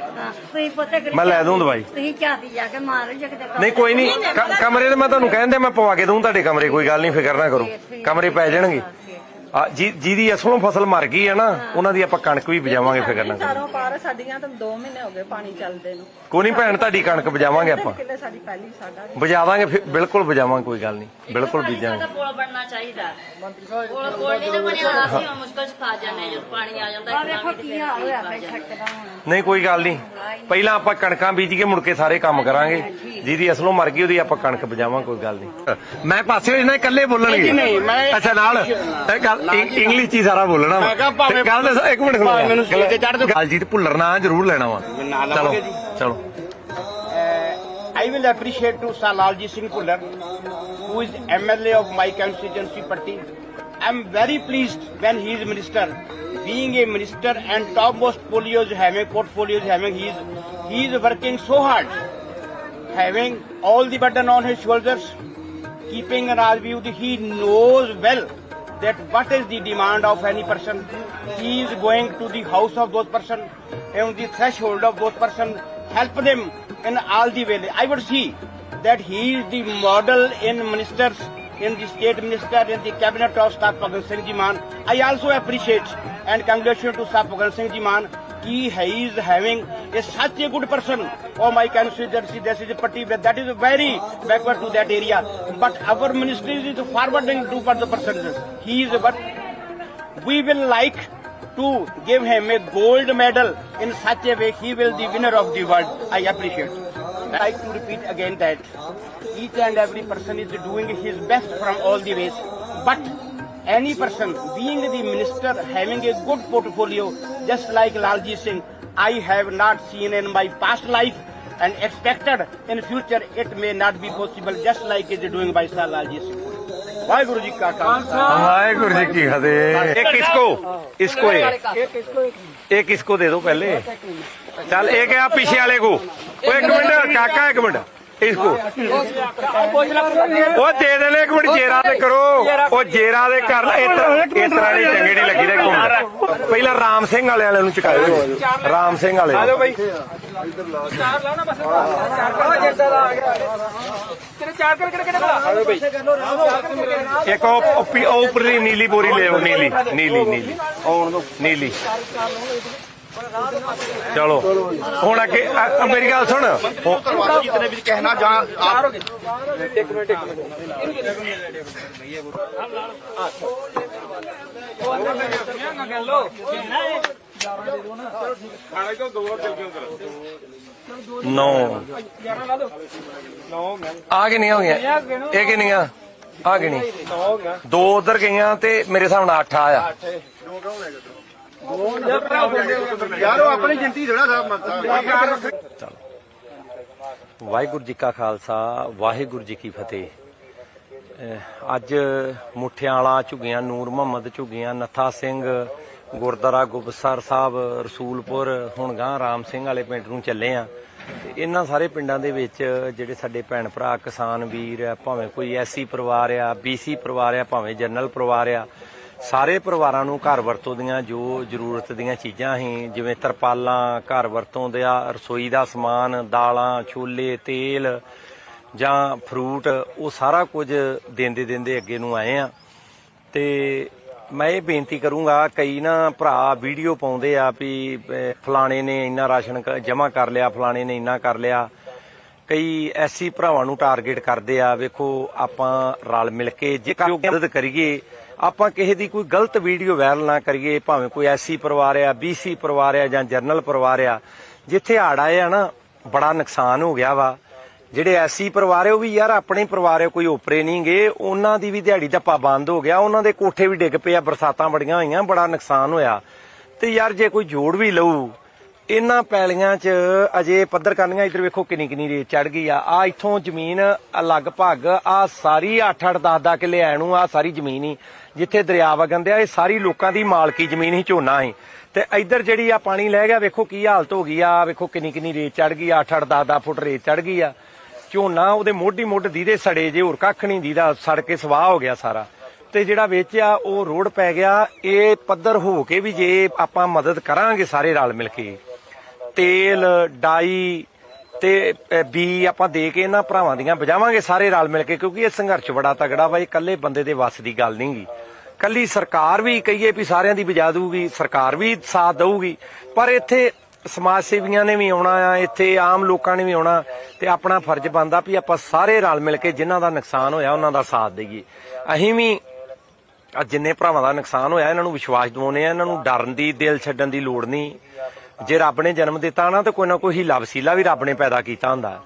ਤੁਸੀਂ ਪੁੱਤ ਕਰੀ ਮੈਂ ਲੈ ਦੂੰ ਦਵਾਈ। ਤੁਸੀਂ ਚਾਬੀ ਜਾ ਕੇ ਮਾਰੋ ਜੇ ਕਿਤੇ ਨਹੀਂ ਕੋਈ ਨਹੀਂ। ਕ- ਕਮਰੇ ਤੇ ਮੈਂ ਤੁਹਾਨੂੰ ਕਹਿੰਦੇ ਮੈਂ ਪਵਾ ਕੇ ਦਊਂ ਤੁਹਾਡੇ ਕਮਰੇ ਕੋਈ ਗੱਲ ਨਹੀਂ ਫਿਕਰ ਨਾ ਕਰੋ। ਕਮਰੇ ਪੈ ਜਾਣਗੇ। ਆ ਜੀ ਜਿਹਦੀ ਅਸਲੋਂ ਫਸਲ ਮਰ ਗਈ ਹੈ ਨਾ ਉਹਨਾਂ ਦੀ ਆਪਾਂ ਕਣਕ ਵੀ ਬਜਾਵਾਂਗੇ ਫਿਕਰ ਨਾ ਕਰੋ ਚਾਰੋਂ ਪਾਰ ਸਾਡੀਆਂ ਤਾਂ 2 ਮਹੀਨੇ ਹੋ ਗਏ ਪਾਣੀ ਚੱਲਦੇ ਨੂੰ। ਕੋਈ ਨਹੀਂ ਭੈਣ ਤੁਹਾਡੀ ਕਣਕ ਬਜਾਵਾਂਗੇ ਆਪਾਂ। ਕਿੱਲੇ ਸਾਡੀ ਪਹਿਲੀ ਸਾਡਾ ਬਜਾਵਾਂਗੇ ਫਿਰ ਬਿਲਕੁਲ ਬਜਾਵਾਂਗੇ ਕੋਈ ਗੱਲ ਨਹੀਂ ਬਿਲਕੁਲ ਬੀਜਾਂਗੇ। ਪੁਲ ਬਣਨਾ ਚਾਹੀਦਾ। ਪੁਲ ਪੁਲ ਨਹੀਂ ਤਾਂ ਬਣਿਆ ਅਸੀਂ ਹੁਣ ਮੁਸ਼ਕਲ ਚ ਫਾ ਜਾਂਦੇ ਹਾਂ, ਜਦੋਂ ਪਾਣੀ ਆ ਜਾਂਦਾ ਵੇਖੋ ਕੀ ਹਾਲ ਹੋਇਆ ਨਹੀਂ ਕੋਈ ਗੱਲ ਨਹੀਂ ਪਹਿਲਾਂ ਆਪਾਂ ਕਣਕਾਂ ਬੀਜ ਕੇ ਮੁੜ ਕੇ ਸਾਰੇ ਕੰਮ ਕਰਾਂਗੇ। ਜਿਹਦੀ ਅਸਲੋਂ ਮਰ ਗਈ ਉਹਦੀ ਆਪਾਂ ਕਣਕ ਬਜਾਵਾਂ ਕੋਈ ਗੱਲ ਨਹੀਂ ਮੈਂ ਪਾਸੇ ਹੋਈ ਨਾ ਇਕੱਲੇ ਬੋਲਣਗੇ। ਮੈਂ- ਅੱਛਾ ਨਾਲ। ਇਹ ਗੱਲ ਇੰਗਲਿਸ਼ ਹੀ ਸਾਰਾ ਬੋਲਣਾ ਵਾ ਮੈਂ ਕਿਹਾ ਭਾਵੇਂ- ਤੇ ਗੱਲ ਦੱਸੋ, ਇੱਕ ਮਿੰਟ ਖਲੋ ਭਾਵੇਂ ਮੈਨੂੰ ਸਟੇਜ ਤੇ ਚੜ੍ਹ ਦਿਓ। ਗਲਜੀਤ ਭੁੱਲਰ ਨਾਂ ਜ਼ਰੂਰ ਲੈਣਾ ਵਾ ਨਾਂ ਚਲੋ ਲਵਾਂਗੇ ਜੀ। ਚਲੋ I will appreciate to Salalji Singh Pullar, who is MLA of my constituency Patti. I'm very pleased when he is minister. Being a minister and topmost portfolios having portfolios having, he is he is working so hard having all the burden on his shoulders, keeping an eye view, he knows well that what is the demand of any person. He is going to the house of those person, on the threshold of those person, help them in all the way. I would see that he is the model in ministers, in the state minister, in the cabinet of Sir Bhagat Singh Ji Man. I also appreciate and congratulations to Sir Bhagat Singh Ji Man. He is having a such a good person. Oh my constituency, this is a party that is very backward to that area. But our ministry is forwarding to for the person. He is but we will like to give him a gold medal in such a way he will the winner of the world. I appreciate. I like to repeat again that each and every person is doing his best from all the ways. But any person being the minister having a good portfolio, just like Lalji Singh, I have not seen in my past life and expected in future it may not be possible just like it is doing by Sir Lalji Singh. Waheguru ji ਕਾ ਖਾਲਸਾ ਵਾਹਿਗੁਰੂ ਜੀ ਕੀ ਫਤਿਹ ਇਹ ਕਿਸਕੋ ਇਸਕੋ ਇਹ ਇਹ ਕਿਸਕੋ ਦੇ ਦਿਓ ਪਹਿਲੇ ਚੱਲ ਇਹ ਗਿਆ ਪਿੱਛੇ ਵਾਲੇ ਕੋ ਉਹ ਇੱਕ ਮਿੰਟ ਕਾਕਾ ਇੱਕ ਉਹ ਦੇ ਦੇ ਲੈ ਇੱਕ ਮਿੰਟ ਜੇਰਾ ਤੇ ਕਰੋ। ਉਹ ਜੇਰਾ ਦੇ ਕਰ ਲੈ ਇਸ ਤਰ੍ਹਾਂ ਇਸ ਤਰ੍ਹਾਂ ਨਹੀਂ ਚੰਗੇ ਨਹੀਂ ਲੱਗੀ ਦੇ ਘੁੰਮ ਪਹਿਲਾਂ ਰਾਮ ਸਿੰਘ ਵਾਲੇ ਵਾਲੇ ਨੂੰ ਚੁਕਾਇਓ ਰਾਮ ਸਿੰਘ ਵਾਲੇ ਆ ਜਾਓ ਚਾਰ ਲਾਉਣਾ ਬਸ ਚਾਰ ਜਿੱਦਾਂ ਦਾ ਆ ਗਿਆ ਤੇਰੇ ਚਾਰ ਕਰ ਕਿਹੜੇ ਕਿਹੜੇ ਬਣਾ ਇੱਕ ਉਹ ਉਹ ਉਹ ਉੱਪਰਲੀ ਨੀਲੀ ਬੋਰੀ ਲੈ ਨੀਲੀ ਨੀਲੀ ਨੀਲੀ। ਆਉਣ ਦੋ ਨੀਲੀ। ਚਲੋ। ਹੁਣ ਅੱਗੇ ਮੇਰੀ ਗੱਲ ਸੁਣ। ਹੁਣ- ਧੰਨਵਾਦ ਕਹਿਣਾ ਜਾਂ ਆਪ ਨੌ। ਆ ਕਿੰਨੀਆਂ ਹੋ ਗਈਆਂ? ਇਹ ਕਿੰਨੀਆਂ? ਆ ਕਿੰਨੀ ਦੋ ਉਧਰ ਗਈਆਂ ਤੇ ਮੇਰੇ ਹਿਸਾਬ ਨਾਲ 8 ਆਇਆ। ਵਾਹਿਗੁਰੂ ਜੀ ਕਾ ਖਾਲਸਾ, ਵਾਹਿਗੁਰੂ ਜੀ ਕੀ ਫਤਿਹ। ਅੱਜ ਮੁੱਠਿਆਂਲਾ ਝੁਗੀਆਂ, ਨੂਰ ਮੁਹੰਮਦ ਝੁਗੀਆਂ, ਨਥਾ ਸਿੰਘ, ਗੁਰਦੁਆਰਾ ਗੁਬਸਰ ਸਾਹਿਬ, ਰਸੂਲਪੁਰ, ਹੁਣ ਗਾਂ ਰਾਮ ਸਿੰਘ ਵਾਲੇ ਪਿੰਡ ਨੂੰ ਚੱਲੇ ਆ। ਤੇ ਇਹਨਾਂ ਸਾਰੇ ਪਿੰਡਾਂ ਦੇ ਵਿੱਚ ਜਿਹੜੇ ਸਾਡੇ ਭੈਣ ਭਰਾ, ਕਿਸਾਨ ਵੀਰ ਆ, ਭਾਵੇਂ ਕੋਈ ਐਸਸੀ ਪਰਿਵਾਰ ਆ, ਬੀਸੀ ਪਰਿਵਾਰ ਆ, ਭਾਵੇਂ ਜਨਰਲ ਪਰਿਵਾਰ ਆ ਸਾਰੇ ਪਰਿਵਾਰਾਂ ਨੂੰ ਘਰ ਵਰਤੋਂ ਦੀਆਂ ਜੋ ਜ਼ਰੂਰਤ ਦੀਆਂ ਚੀਜ਼ਾਂ ਹੀ ਜਿਵੇਂ ਤਰਪਾਲਾਂ, ਘਰ ਵਰਤੋਂ ਦਾ ਰਸੋਈ ਦਾ ਸਮਾਨ, ਦਾਲਾਂ, ਛੋਲੇ, ਤੇਲ ਜਾਂ ਫਰੂਟ ਉਹ ਸਾਰਾ ਕੁਝ ਦਿੰਦੇ ਦਿੰਦੇ ਅੱਗੇ ਨੂੰ ਆਏ ਆ। ਤੇ ਮੈਂ ਇਹ ਬੇਨਤੀ ਕਰੂੰਗਾ, ਕਈ ਨਾ ਭਰਾ ਵੀਡੀਓ ਪਾਉਂਦੇ ਆ ਵੀ ਫਲਾਣੇ ਨੇ ਇੰਨਾ ਰਾਸ਼ਨ ਜਮ੍ਹਾਂ ਕਰ ਲਿਆ, ਫਲਾਣੇ ਨੇ ਇੰਨਾ ਕਰ ਲਿਆ। ਕਈ ਐਸੀ ਭਰਾਵਾਂ ਨੂੰ ਟਾਰਗੇਟ ਕਰਦੇ ਆ, ਵੇਖੋ ਆਪਾਂ ਰਲ ਮਿਲ ਕੇ ਜੇ ਮਦਦ ਕਰੀਏ ਆਪਾਂ ਕਿਸੇ ਦੀ ਕੋਈ ਗਲਤ ਵੀਡੀਓ ਵਾਇਰਲ ਨਾ ਕਰੀਏ, ਭਾਵੇਂ ਕੋਈ ਐਸੀ ਪਰਿਵਾਰ ਆ, ਬੀਸੀ ਪਰਿਵਾਰ ਆ ਜਾਂ ਜਰਨਲ ਪਰਿਵਾਰ ਆ, ਜਿੱਥੇ ਹੜ ਆਏ ਆ ਨਾ, ਬੜਾ ਨੁਕਸਾਨ ਹੋ ਗਿਆ ਵਾ। ਜਿਹੜੇ ਐਸੀ ਪਰਿਵਾਰ ਆ, ਉਹ ਵੀ ਯਾਰ ਆਪਣੇ ਪਰਿਵਾਰ ਆ, ਕੋਈ ਓਪਰੇ ਨਹੀਂ ਗਏ ਉਹਨਾਂ ਦੀ ਵੀ ਦਿਹਾੜੀ ਧੱਪਾ ਬੰਦ ਹੋ ਗਿਆ, ਉਹਨਾਂ ਦੇ ਕੋਠੇ ਵੀ ਡਿੱਗ ਪਏ ਆ, ਬਰਸਾਤਾਂ ਬੜੀਆਂ ਹੋਈਆਂ, ਬੜਾ ਨੁਕਸਾਨ ਹੋਇਆ। ਤੇ ਯਾਰ ਜੇ ਕੋਈ ਜੋੜ ਵੀ ਲਊ, ਇਹਨਾਂ ਪੈਲੀਆਂ 'ਚ ਅਜੇ ਪੱਧਰ ਕਰਨੀਆਂ, ਇੱਧਰ ਵੇਖੋ ਕਿੰਨੀ ਕਿੰਨੀ ਰੇਤ ਚੜ ਗਈ ਆ। ਆ ਇੱਥੋਂ ਜ਼ਮੀਨ ਲਗਭਗ ਆ ਸਾਰੀ 8-8 10-10 ਕਿੱਲੇ ਐ ਨੂੰ ਆ ਸਾਰੀ ਜ਼ਮੀਨ ਹੀ। ਜਿੱਥੇ ਦਰਿਆ ਵਗਣ ਇਹ ਸਾਰੀ ਲੋਕਾਂ ਦੀ ਮਾਲਕੀ ਜ਼ਮੀਨ ਹੀ ਝੋਨਾ ਹੀ ਤੇ ਇੱਧਰ ਜਿਹੜੀ ਆ ਪਾਣੀ ਲੈ ਗਿਆ, ਵੇਖੋ ਕੀ ਹਾਲਤ ਹੋ ਗਈ ਆ, ਵੇਖੋ ਕਿੰਨੀ ਕਿੰਨੀ ਰੇਤ ਚੜ ਗਈ 8-8 10-10 ਫੁੱਟ ਰੇਤ ਚੜ ਗਈ ਆ। ਝੋਨਾ ਉਹਦੇ ਮੋਢੀ ਮੁੱਢ ਦੀਦੇ ਸੜੇ ਜੇ, ਹੋਰ ਕੱਖ ਨਹੀਂ ਦੀਦਾ, ਸੜ ਕੇ ਸਵਾਹ ਹੋ ਗਿਆ ਸਾਰਾ। ਤੇ ਜਿਹੜਾ ਵਿੱਚ ਆ, ਉਹ ਰੋਡ ਪੈ ਗਿਆ, ਇਹ ਪੱਧਰ ਹੋ ਕੇ ਵੀ ਜੇ ਆਪਾਂ ਮਦਦ ਕਰਾਂਗੇ ਸਾਰੇ ਰਲ ਮਿਲ ਕੇ। ਤੇਲ, ਡਾਈ ਤੇ ਬੀ ਆਪਾਂ ਦੇ ਕੇ ਇਹਨਾਂ ਭਰਾਵਾਂ ਦੀਆਂ ਬਜਾਵਾਂਗੇ ਸਾਰੇ ਰਲ ਮਿਲ ਕੇ, ਕਿਉਂਕਿ ਇਹ ਸੰਘਰਸ਼ ਬੜਾ ਤਗੜਾ ਵਾ, ਇਹ ਇਕੱਲੇ ਬੰਦੇ ਦੇ ਵੱਸ ਦੀ ਗੱਲ ਨਹੀਂਗੀ ਕੱਲੀ ਸਰਕਾਰ ਵੀ ਕਹੀਏ ਵੀ ਸਾਰਿਆਂ ਦੀ ਬਜਾ ਦੂਗੀ ਸਰਕਾਰ ਵੀ ਸਾਥ ਦਊਗੀ, ਪਰ ਇੱਥੇ ਸਮਾਜ ਸੇਵੀਆਂ ਨੇ ਵੀ ਆਉਣਾ ਆ, ਇੱਥੇ ਆਮ ਲੋਕਾਂ ਨੇ ਵੀ ਆਉਣਾ, ਤੇ ਆਪਣਾ ਫਰਜ਼ ਬਣਦਾ ਵੀ ਆਪਾਂ ਸਾਰੇ ਰਲ ਮਿਲ ਕੇ ਜਿਨ੍ਹਾਂ ਦਾ ਨੁਕਸਾਨ ਹੋਇਆ, ਉਹਨਾਂ ਦਾ ਸਾਥ ਦੇਈਏ। ਅਸੀਂ ਵੀ ਜਿੰਨੇ ਭਰਾਵਾਂ ਦਾ ਨੁਕਸਾਨ ਹੋਇਆ, ਇਹਨਾਂ ਨੂੰ ਵਿਸ਼ਵਾਸ ਦਿਵਾਉਨੇ ਆ, ਇਹਨਾਂ ਨੂੰ ਡਰਨ ਦੀ, ਦਿਲ ਛੱਡਣ ਦੀ ਲੋੜ ਨਹੀਂ। ਜੇ ਰੱਬ ਨੇ ਜਨਮ ਦਿੱਤਾ ਨਾ, ਤਾਂ ਕੋਈ ਨਾ ਕੋਈ ਹੀਲਾ ਵਸੀਲਾ ਵੀ ਰੱਬ ਨੇ ਪੈਦਾ ਕੀਤਾ ਹੁੰਦਾ।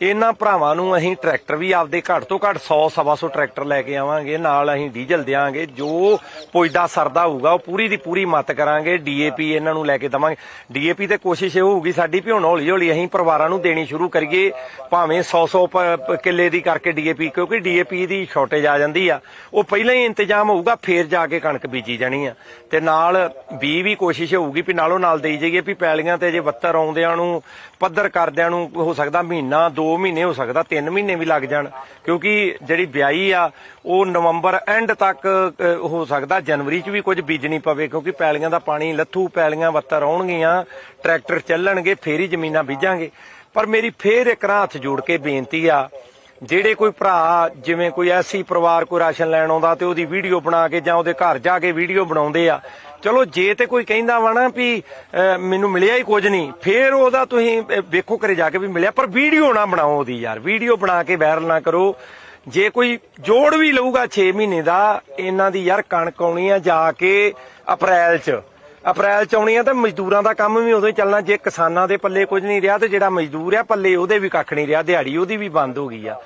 ਇਹਨਾਂ ਭਰਾਵਾਂ ਨੂੰ ਅਸੀਂ ਟਰੈਕਟਰ ਵੀ ਆਪਦੇ ਘੱਟ ਤੋਂ ਘੱਟ 100 ਸਵਾ ਸੌ ਟਰੈਕਟਰ ਲੈ ਕੇ ਆਵਾਂਗੇ, ਨਾਲ ਅਸੀਂ ਡੀਜ਼ਲ ਦੇਵਾਂਗੇ ਜੋ ਪੁੱਜਦਾ ਸਰਦਾ ਹੋਊਗਾ, ਉਹ ਪੂਰੀ ਦੀ ਪੂਰੀ ਮਤ ਕਰਾਂਗੇ, ਡੀਏਪੀ ਇਹਨਾਂ ਨੂੰ ਲੈ ਕੇ ਦਵਾਂਗੇ। ਡੀਏਪੀ ਤੇ ਕੋਸ਼ਿਸ਼ ਇਹ ਹੋਊਗੀ, ਸਾਡੀ ਵੀ ਹੁਣ ਹੌਲੀ ਹੌਲੀ ਅਸੀਂ ਪਰਿਵਾਰਾਂ ਨੂੰ ਦੇਣੀ ਸ਼ੁਰੂ ਕਰੀਏ, ਭਾਵੇਂ 100 100 ਕਿੱਲੇ ਦੀ ਕਰਕੇ ਡੀਏਪੀ, ਕਿਉਂਕਿ ਡੀਏਪੀ ਦੀ ਸ਼ਾਰਟੇਜ ਆ ਜਾਂਦੀ ਆ। ਉਹ ਪਹਿਲਾਂ ਹੀ ਇੰਤਜ਼ਾਮ ਹੋਊਗਾ, ਫੇਰ ਜਾ ਕੇ ਕਣਕ ਬੀਜੀ ਜਾਣੀ ਆ। ਤੇ ਨਾਲ ਬੀ ਵੀ ਕੋਸ਼ਿਸ਼ ਹੋਊਗੀ ਵੀ ਨਾਲੋਂ ਨਾਲ ਦੇਈ ਜਾਈਏ ਵੀ ਪੈਲੀਆਂ ਤੇ ਜੇ ਬੱਤਰ ਆਉਂਦਿਆਂ ਨੂੰ, ਪੱਧਰ ਕਰਦਿਆਂ ਨੂੰ ਹੋ ਸਕਦਾ ਮਹੀਨਾ, ਦੋ 2 ਮਹੀਨੇ ਹੋ ਸਕਦਾ 3 ਮਹੀਨੇ ਵੀ ਲੱਗ ਜਾਣ, ਕਿਉਂਕਿ ਜਿਹੜੀ ਵਿਆਹੀ ਆ, ਉਹ ਨਵੰਬਰ ਐਂਡ ਤੱਕ ਹੋ ਸਕਦਾ, ਜਨਵਰੀ 'ਚ ਵੀ ਕੁਝ ਬੀਜਣੀ ਪਵੇ, ਕਿਉਂਕਿ ਪੈਲੀਆਂ ਦਾ ਪਾਣੀ, ਲੱਥੂ ਪੈਲੀਆਂ ਵੱਤਰ ਆਉਣਗੀਆਂ, ਟਰੈਕਟਰ ਚੱਲਣਗੇ, ਫੇਰ ਹੀ ਜ਼ਮੀਨਾਂ ਬੀਜਾਂਗੇ। ਪਰ ਮੇਰੀ ਫੇਰ ਇੱਕ ਰਾਂ ਹੱਥ ਜੋੜ ਕੇ ਬੇਨਤੀ ਆ ਜਿਹੜੇ ਕੋਈ ਭਰਾ ਜਿਵੇਂ ਕੋਈ ਐਸੀ ਪਰਿਵਾਰ ਕੋਈ ਰਾਸ਼ਨ ਲੈਣ ਆਉਂਦਾ ਤੇ ਉਹਦੀ ਵੀਡੀਓ ਬਣਾ ਕੇ ਜਾਂ ਉਹਦੇ ਘਰ ਜਾ ਕੇ ਵੀਡੀਓ ਬਣਾਉਂਦੇ ਆ, ਚਲੋ ਜੇ ਤੇ ਕੋਈ ਕਹਿੰਦਾ ਵਾ ਨਾ ਵੀ ਮੈਨੂੰ ਮਿਲਿਆ ਹੀ ਕੁਝ ਨਹੀਂ, ਫੇਰ ਉਹਦਾ ਤੁਸੀਂ ਵੇਖੋ ਕਰੇ ਜਾ ਕੇ ਵੀ ਮਿਲਿਆ, ਪਰ ਵੀਡੀਓ ਨਾ ਬਣਾਓ ਉਹਦੀ ਯਾਰ, ਵੀਡੀਓ ਬਣਾ ਕੇ ਵਾਇਰਲ ਨਾ ਕਰੋ। ਜੇ ਕੋਈ ਜੋੜ ਵੀ ਲਊਗਾ 6 ਮਹੀਨੇ ਦਾ, ਇਹਨਾਂ ਦੀ ਯਾਰ ਕਣਕ ਆਉਣੀ ਆ ਜਾ ਕੇ ਅਪ੍ਰੈਲ 'ਚ। ਅਪ੍ਰੈਲ ਚ ਆਉਣੀ ਆ ਤੇ ਮਜ਼ਦੂਰਾਂ ਦਾ ਕੰਮ ਵੀ ਉਦੋਂ ਹੀ ਚੱਲਣਾ। ਜੇ ਕਿਸਾਨਾਂ ਦੇ ਪੱਲੇ ਕੁਝ ਨਹੀਂ ਰਿਹਾ ਤੇ ਜਿਹੜਾ ਮਜ਼ਦੂਰ ਆ ਪੱਲੇ ਉਹਦੇ ਵੀ ਕੱਖ ਨਹੀਂ ਰਿਹਾ, ਦਿਹਾੜੀ ਉਹਦੀ ਵੀ ਬੰਦ ਹੋ ਗਈ ਆ।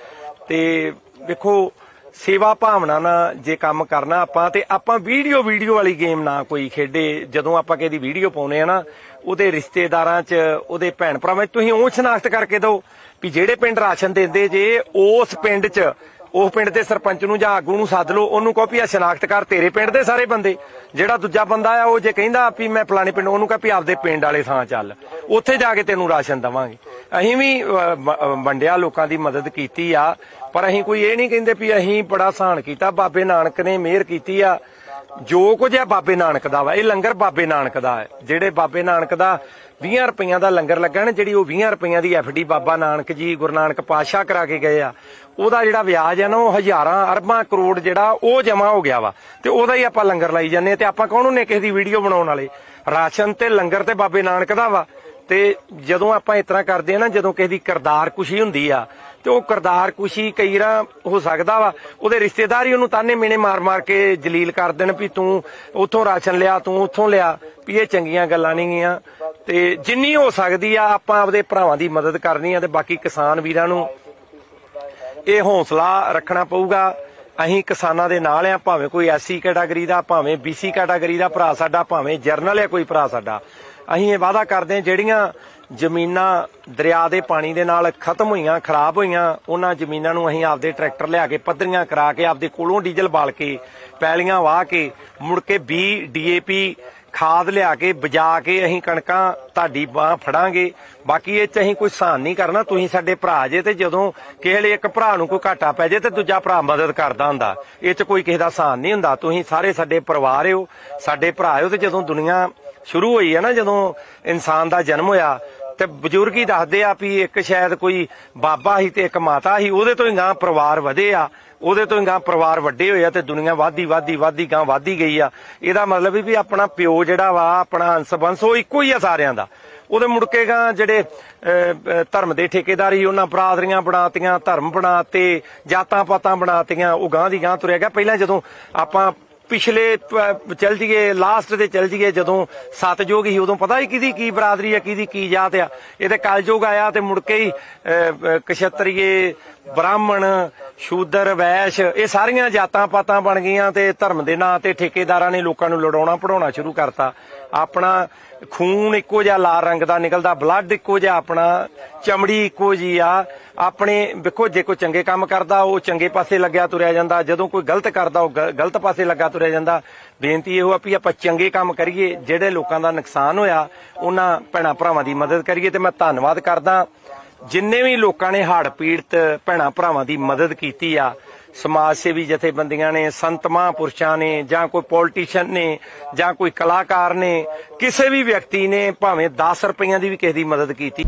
ਤੇ ਵੇਖੋ, ਸੇਵਾ ਭਾਵਨਾ ਨਾਲ ਜੇ ਕੰਮ ਕਰਨਾ ਆਪਾਂ ਤੇ ਆਪਾਂ ਵੀਡੀਓ ਵੀਡੀਓ ਵਾਲੀ ਗੇਮ ਨਾ ਕੋਈ ਖੇਡੇ। ਜਦੋਂ ਆਪਾਂ ਕਿਸੇ ਵੀਡੀਓ ਪਾਉਨੇ ਆ ਨਾ, ਉਹਦੇ ਰਿਸ਼ਤੇਦਾਰਾਂ 'ਚ, ਉਹਦੇ ਭੈਣ ਭਰਾਵਾਂ 'ਚ ਤੁਸੀਂ ਉਹ ਸ਼ਨਾਖਤ ਕਰਕੇ ਦਿਓ ਵੀ ਜਿਹੜੇ ਪਿੰਡ ਰਾਸ਼ਨ ਦਿੰਦੇ ਜੇ, ਉਸ ਪਿੰਡ 'ਚ ਉਹ ਪਿੰਡ ਦੇ ਸਰਪੰਚ ਨੂੰ ਜਾਂ ਆਗੂ ਨੂੰ ਸੱਦ ਲਓ, ਉਹਨੂੰ ਕਹੋ ਵੀ ਆ ਸ਼ਨਾਖਤ ਕਰ ਤੇਰੇ ਪਿੰਡ ਦੇ ਸਾਰੇ ਬੰਦੇ। ਜਿਹੜਾ ਦੂਜਾ ਬੰਦਾ ਆ, ਉਹ ਜੇ ਕਹਿੰਦਾ ਵੀ ਮੈਂ ਫਲਾਣੇ ਪਿੰਡ, ਉਹਨੂੰ ਕਹ ਵੀ ਆਪਦੇ ਪਿੰਡ ਵਾਲੇ ਥਾਂ ਚੱਲ। ਉੱਥੇ ਜਾ ਕੇ ਤੈਨੂੰ ਰਾਸ਼ਨ ਦਵਾਂਗੇ। ਅਸੀਂ ਵੀ ਵੰਡਿਆ ਲੋਕਾਂ ਦੀ ਮਦਦ ਕੀਤੀ ਆ, ਪਰ ਅਸੀਂ ਕੋਈ ਇਹ ਨਹੀਂ ਕਹਿੰਦੇ ਵੀ ਅਸੀਂ ਬੜਾ ਸਹਾਨ ਕੀਤਾ, ਬਾਬੇ ਨਾਨਕ ਨੇ ਮਿਹਰ ਕੀਤੀ ਆ। ਜੋ ਕੁਝ ਹੈ ਬਾਬੇ ਨਾਨਕ ਦਾ ਵਾ, ਇਹ ਲੰਗਰ ਬਾਬੇ ਨਾਨਕ ਦਾ ਹੈ। ਜਿਹੜੇ ਬਾਬੇ ਨਾਨਕ ਦਾ 20 ਰੁਪਈਆਂ ਦਾ ਲੰਗਰ ਲੱਗਾ ਨਾ, ਜਿਹੜੀ ਉਹ 20 ਰੁਪਈਆਂ ਦੀ ਐਫਡੀ ਬਾਬਾ ਨਾਨਕ ਜੀ, ਗੁਰੂ ਨਾਨਕ ਪਾਤਸ਼ਾਹ ਕਰਾ ਕੇ ਗਏ ਆ, ਉਹਦਾ ਜਿਹੜਾ ਵਿਆਜ ਹੈ ਨਾ, ਉਹ ਹਜ਼ਾਰਾਂ, ਅਰਬਾਂ ਕਰੋੜ ਜਿਹੜਾ, ਉਹ ਜਮਾ ਹੋ ਗਿਆ ਵਾ। ਤੇ ਉਹਦਾ ਹੀ ਆਪਾਂ ਲੰਗਰ ਲਾਈ ਜਾਂਦੇ ਹਾਂ ਤੇ ਆਪਾਂ ਕੌਣ ਹੁੰਨੇ ਕਿਸੇ ਦੀ ਵੀਡੀਓ ਬਣਾਉਣ ਵਾਲੇ? ਰਾਸ਼ਨ ਤੇ ਲੰਗਰ ਤੇ ਬਾਬੇ ਨਾਨਕ ਦਾ ਵਾ। ਤੇ ਜਦੋਂ ਆਪਾਂ ਇਸ ਤਰ੍ਹਾਂ ਕਰਦੇ ਆ ਨਾ, ਜਦੋਂ ਕਿਸੇ ਦੀ ਕਰਦਾਰ ਕੁਸ਼ੀ ਹੁੰਦੀ ਆ, ਤੇ ਉਹ ਕਰਦਾਰ ਕੁਸ਼ੀ ਕਈ ਰਾਂ ਹੋ ਸਕਦਾ ਵਾ, ਉਹਦੇ ਰਿਸ਼ਤੇਦਾਰ ਹੀ ਉਹਨੂੰ ਤਾਨੇ ਮੀਣੇ ਮਾਰ-ਮਾਰ ਕੇ ਜਲੀਲ ਕਰ ਦੇਣ ਵੀ ਤੂੰ ਉੱਥੋਂ ਰਾਸ਼ਨ ਲਿਆ, ਤੂੰ ਉੱਥੋਂ ਲਿਆ, ਵੀ ਇਹ ਚੰਗੀਆਂ ਗੱਲਾਂ ਨਹੀਂ ਗੀਆਂ। ਤੇ ਜਿੰਨੀ ਹੋ ਸਕਦੀ ਆ, ਆਪਾਂ ਆਪਦੇ ਭਰਾਵਾਂ ਦੀ ਮਦਦ ਕਰਨੀ ਆ ਤੇ ਬਾਕੀ ਕਿਸਾਨ ਵੀਰਾਂ ਨੂੰ ਇਹ ਹੌਸਲਾ ਰੱਖਣਾ ਪਊਗਾ। ਅਸੀਂ ਕਿਸਾਨਾਂ ਦੇ ਨਾਲ ਆ, ਭਾਵੇਂ ਕੋਈ ਐਸਸੀ ਕੈਟਾਗਰੀ ਦਾ, ਭਾਵੇਂ ਬੀਸੀ ਕੈਟਾਗਰੀ ਦਾ ਭਰਾ ਸਾਡਾ, ਭਾਵੇਂ ਜਰਨਲ ਹੈ ਕੋਈ ਭਰਾ ਸਾਡਾ। ਅਸੀਂ ਇਹ ਵਾਅਦਾ ਕਰਦੇ ਹਾਂ, ਜਿਹੜੀਆਂ ਜ਼ਮੀਨਾਂ ਦਰਿਆ ਦੇ ਪਾਣੀ ਦੇ ਨਾਲ ਖਤਮ ਹੋਈਆਂ, ਖਰਾਬ ਹੋਈਆਂ, ਉਹਨਾਂ ਜ਼ਮੀਨਾਂ ਨੂੰ ਅਸੀਂ ਆਪਦੇ ਟਰੈਕਟਰ ਲਿਆ ਕੇ, ਪੱਧਰੀਆਂ ਕਰਾ ਕੇ, ਆਪਦੇ ਕੋਲੋਂ ਡੀਜ਼ਲ ਬਾਲ ਕੇ, ਪੈਲੀਆਂ ਵਾਹ ਕੇ, ਮੁੜ ਕੇ ਬੀ ਡੀਏਪੀ ਖਾਦ ਲਿਆ ਕੇ, ਬਜਾ ਕੇ ਅਸੀਂ ਕਣਕਾਂ ਤੁਹਾਡੀ ਬਾਹ ਫੜਾਂਗੇ। ਬਾਕੀ ਇਹ ਚ ਅਸੀਂ ਕੋਈ ਸਹਾਨ ਨਹੀਂ ਕਰਨਾ, ਤੁਸੀਂ ਸਾਡੇ ਭਰਾ ਜੇ ਤੇ ਜਦੋਂ ਕਿਸੇ ਲਈ ਇੱਕ ਭਰਾ ਨੂੰ ਕੋਈ ਘਾਟਾ ਪੈ ਜੇ ਤੇ ਦੂਜਾ ਭਰਾ ਮਦਦ ਕਰਦਾ ਹੁੰਦਾ। ਇਹ ਚ ਕੋਈ ਕਿਸੇ ਦਾ ਸਹਾਨ ਨਹੀਂ ਹੁੰਦਾ। ਤੁਸੀਂ ਸਾਰੇ ਸਾਡੇ ਪਰਿਵਾਰ ਹੋ ਸਾਡੇ ਭਰਾ ਹੋ ਤੇ ਜਦੋਂ ਦੁਨੀਆ ਸ਼ੁਰੂ ਹੋਈ ਹੈ ਨਾ ਜਦੋਂ ਇਨਸਾਨ ਦਾ ਜਨਮ ਹੋਇਆ ਤੇ ਬਜ਼ੁਰਗ ਹੀ ਦੱਸਦੇ ਆ ਵੀ ਇੱਕ ਸ਼ਾਇਦ ਕੋਈ ਬਾਬਾ ਸੀ ਤੇ ਇੱਕ ਮਾਤਾ ਸੀ ਉਹਦੇ ਤੋਂ ਹੀ ਗਾਂ ਪਰਿਵਾਰ ਵਧੇ ਆ ਉਹਦੇ ਤੋਂ ਹੀ ਗਾਂ ਪਰਿਵਾਰ ਵੱਡੇ ਹੋਏ ਆ ਤੇ ਦੁਨੀਆ ਵਾਧੀ ਵਾਧੀ ਵਾਧੀ ਗਾਂ ਵਾਧੀ ਗਈ ਆ। ਇਹਦਾ ਮਤਲਬ ਵੀ ਆਪਣਾ ਪਿਓ ਜਿਹੜਾ ਵਾ ਆਪਣਾ ਹੰਸ ਬੰਸ ਉਹ ਇੱਕੋ ਹੀ ਆ ਸਾਰਿਆਂ ਦਾ। ਉਹਦੇ ਮੁੜ ਕੇ ਗਾਂ ਜਿਹੜੇ ਅਹ, ਧਰਮ ਦੇ ਠੇਕੇਦਾਰ ਸੀ ਉਹਨਾਂ ਬਰਾਦਰੀਆਂ ਬਣਾਤੀਆਂ ਧਰਮ ਬਣਾਤੇ ਜਾਤਾਂ ਪਾਤਾਂ ਬਣਾਤੀਆਂ ਉਹ ਗਾਂ ਦੀ ਗਾਂ ਤੁਰਿਆ ਗਿਆ। ਪਹਿਲਾਂ ਜਦੋਂ ਆਪਾਂ ਪਿਛਲੇ ਪ- ਚੱਲ ਜੀਏ ਲਾਸਟ ਤੇ ਚੱਲ ਜੀਏ ਜਦੋਂ ਸਤਜੋਗ ਸੀ ਉਦੋਂ ਪਤਾ ਹੀ ਕਿਹਦੀ ਕੀ ਬਰਾਦਰੀ ਆ ਕਿਹਦੀ ਕੀ ਜਾਤ ਆ। ਇਹ ਤੇ ਕਲਯੁਗ ਆਇਆ ਤੇ ਮੁੜ ਕੇ ਹੀ ਅਹ, ਕਸ਼ਤਰੀਏ ਬ੍ਰਾਹਮਣ ਸ਼ੂਦਰ ਵੈਸ਼ ਇਹ ਸਾਰੀਆਂ ਜਾਤਾਂ ਪਾਤਾਂ ਬਣ ਗਈਆਂ ਤੇ ਧਰਮ ਦੇ ਨਾਂ ਤੇ ਠੇਕੇਦਾਰਾਂ ਨੇ ਲੋਕਾਂ ਨੂੰ ਲੜਾਉਣਾ ਪੜਾਉਣਾ ਸ਼ੁਰੂ ਕਰਤਾ। ਆਪਣਾ ਖੂਨ ਇੱਕੋ ਜਿਹਾ ਲਾਲ ਰੰਗ ਦਾ ਨਿਕਲਦਾ ਬਲੱਡ ਇੱਕੋ ਜਿਹਾ ਆਪਣਾ, ਚਮੜੀ ਇੱਕੋ ਜੀ ਆ। ਆਪਣੇ ਵੇਖੋ, ਜੇ ਕੋਈ ਚੰਗੇ ਕੰਮ ਕਰਦਾ, ਉਹ ਚੰਗੇ ਪਾਸੇ ਲੱਗਿਆ ਤੁਰਿਆ ਜਾਂਦਾ। ਜਦੋਂ ਕੋਈ ਗਲਤ ਕਰਦਾ, ਉਹ ਗਲਤ ਪਾਸੇ ਲੱਗਾ ਤੁਰਿਆ ਜਾਂਦਾ। ਬੇਨਤੀ ਇਹੋ ਆ ਵੀ ਆਪਾਂ ਚੰਗੇ ਕੰਮ ਕਰੀਏ। ਜਿਹੜੇ ਲੋਕਾਂ ਦਾ ਨੁਕਸਾਨ ਹੋਇਆ, ਉਹਨਾਂ ਭੈਣਾਂ ਭਰਾਵਾਂ ਦੀ ਮਦਦ ਕਰੀਏ ਤੇ ਮੈਂ ਧੰਨਵਾਦ ਕਰਦਾ। ਜਿੰਨੇ ਵੀ ਲੋਕਾਂ ਨੇ ਹੜ੍ਹ ਪੀੜਤ ਭੈਣਾਂ ਭਰਾਵਾਂ ਦੀ ਮਦਦ ਕੀਤੀ ਆ ਸਮਾਜ ਸੇਵੀ ਜਥੇਬੰਦੀਆਂ ਨੇ, ਸੰਤ ਮਹਾਂਪੁਰਸ਼ਾਂ ਨੇ, ਜਾਂ ਕੋਈ ਪੋਲੀਟੀਸ਼ੀਅਨ ਨੇ, ਜਾਂ ਕੋਈ ਕਲਾਕਾਰ ਨੇ, ਕਿਸੇ ਵੀ ਵਿਅਕਤੀ ਨੇ ਭਾਵੇਂ 10 ਰੁਪਈਆਂ ਦੀ ਵੀ ਕਿਸੇ ਦੀ ਮਦਦ ਕੀਤੀ।